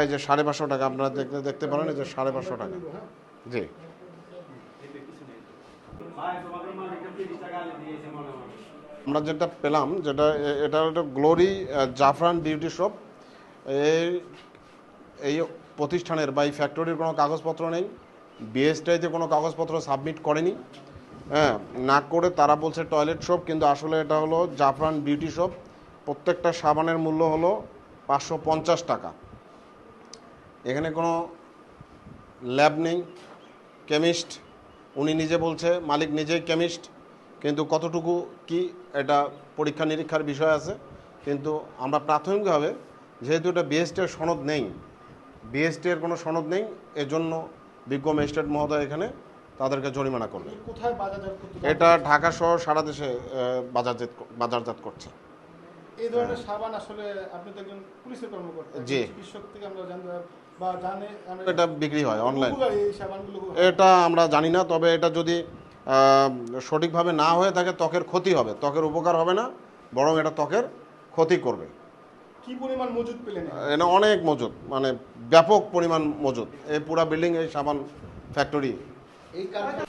এই যে সাড়ে পাঁচশো টাকা আপনারা দেখতে দেখতে পারেন এই যে সাড়ে পাঁচশো টাকা। জি। আমরা যেটা পেলাম যেটা এটা একটা গ্লোরি জাফরান বিউটি শপ। এই এই প্রতিষ্ঠানের বা এই ফ্যাক্টরির কোনো কাগজপত্র নেই। বিএসটাইতে কোনো কাগজপত্র সাবমিট করেনি। হ্যাঁ না করে তারা বলছে টয়লেট শপ কিন্তু আসলে এটা হলো জাফরান বিউটি শপ। প্রত্যেকটা সাবানের মূল্য হলো পাঁচশো পঞ্চাশ টাকা। এখানে কোনো ল্যাব নেই কেমিস্ট উনি নিজে বলছে মালিক নিজেই কেমিস্ট কিন্তু কতটুকু কি এটা পরীক্ষা নিরীক্ষার বিষয় আছে কিন্তু আমরা প্রাথমিকভাবে যেহেতু এটা বিএসটির সনদ নেই বিএসটি এর কোনো সনদ নেই এজন্য বিজ্ঞ ম্যাজিস্ট্রেট মহোদয় এখানে তাদেরকে জরিমানা করবে। এটা ঢাকা সহ সারা দেশে বাজারজাত বাজারজাত করছে। এই ধরনের সাবান আসলে আপনি তো একজন পুলিশের কর্মকর্তা জি। চিকিৎসক থেকে আমরা জানতে বা জানে এটা বিক্রি হয় অনলাইন এটা আমরা জানি না তবে এটা যদি সঠিকভাবে না হয়ে থাকে ত্বকের ক্ষতি হবে। ত্বকের উপকার হবে না বরং এটা ত্বকের ক্ষতি করবে। কি পরিমাণ মজুদ পেলেন? এটা অনেক মজুদ মানে ব্যাপক পরিমাণ মজুদ এই পুরা বিল্ডিং এই সাবান ফ্যাক্টরি এই কারণে